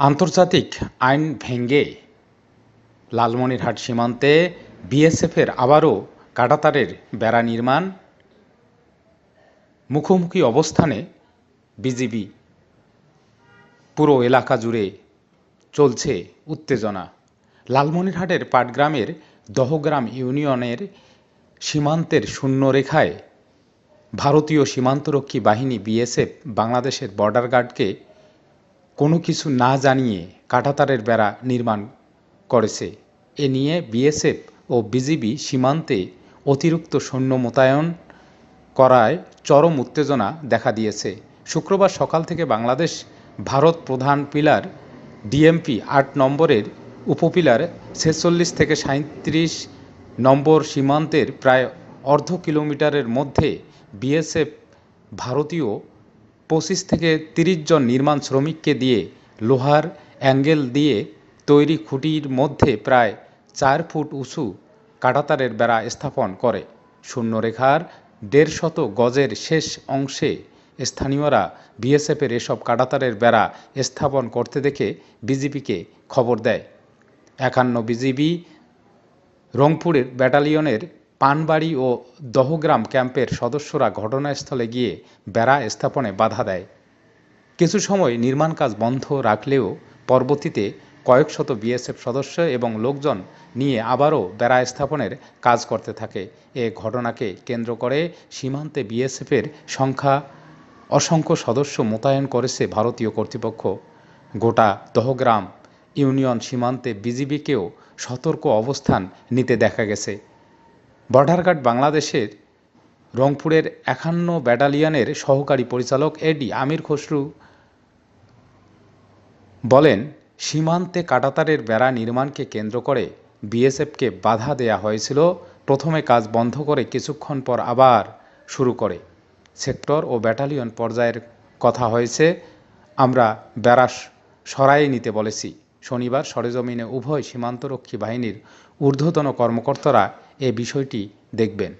আন্তর্জাতিক আইন ভেঙে লালমনিরহাট সীমান্তে বিএসএফের আবারও কাঁটাতারের বেড়া নির্মাণ, মুখোমুখি অবস্থানে বিজিবি, পুরো এলাকা জুড়ে চলছে উত্তেজনা। লালমনিরহাটের পাটগ্রামের দহগ্রাম ইউনিয়নের সীমান্তের শূন্যরেখায় ভারতীয় সীমান্তরক্ষী বাহিনী বিএসএফ বাংলাদেশের বর্ডার গার্ডকে কোনো কিছু না জানিয়ে কাঁটাতারের বেড়া নির্মাণ করেছে। এ নিয়ে বিএসএফ ও বিজিবি সীমান্তে অতিরিক্ত সৈন্য মোতায়েন করায় চরম উত্তেজনা দেখা দিয়েছে। শুক্রবার সকাল থেকে বাংলাদেশ ভারত প্রধান পিলার ডিএমপি আট নম্বরের উপপিলার ছেচল্লিশ থেকে সাঁইত্রিশ নম্বর সীমান্তের প্রায় অর্ধ কিলোমিটারের মধ্যে বিএসএফ ভারতীয় পঁচিশ থেকে তিরিশ জন নির্মাণ শ্রমিককে দিয়ে লোহার অ্যাঙ্গেল দিয়ে তৈরি খুঁটির মধ্যে প্রায় চার ফুট উঁচু কাঁটাতারের বেড়া স্থাপন করে। শূন্যরেখার দেড়শত গজের শেষ অংশে স্থানীয়রা বিএসএফের এসব কাটাতারের বেড়া স্থাপন করতে দেখে বিজিবিকে খবর দেয়। একান্ন বিজিবি রংপুরের ব্যাটালিয়নের পানবাড়ি ও দহগ্রাম ক্যাম্পের সদস্যরা ঘটনাস্থলে গিয়ে বেড়া স্থাপনে বাধা দেয়। কিছু সময় নির্মাণ কাজ বন্ধ রাখলেও পরবর্তীতে কয়েকশত বিএসএফ সদস্য এবং লোকজন নিয়ে আবারও বেড়া স্থাপনের কাজ করতে থাকে। এ ঘটনাকে কেন্দ্র করে সীমান্তে বিএসএফের সংখ্যা অসংখ্য সদস্য মোতায়েন করেছে ভারতীয় কর্তৃপক্ষ। গোটা দহগ্রাম ইউনিয়ন সীমান্তে বিজিবিকেও সতর্ক অবস্থান নিতে দেখা গেছে। বর্ডার গার্ড বাংলাদেশের রংপুরের একান্ন ব্যাটালিয়নের সহকারী পরিচালক এডি আমির খসরু বলেন, সীমান্তে কাটাতারের বেড়া নির্মাণকে কেন্দ্র করে বিএসএফকে বাধা দেয়া হয়েছিল। প্রথমে কাজ বন্ধ করে কিছুক্ষণ পর আবার শুরু করে। সেক্টর ও ব্যাটালিয়ন পর্যায়ের কথা হয়েছে, আমরা বেড়া সরাই নিতে বলেছি। শনিবার সরেজমিনে উভয় সীমান্তরক্ষী বাহিনীর ঊর্ধ্বতন কর্মকর্তারা এ বিষয়টি দেখবেন।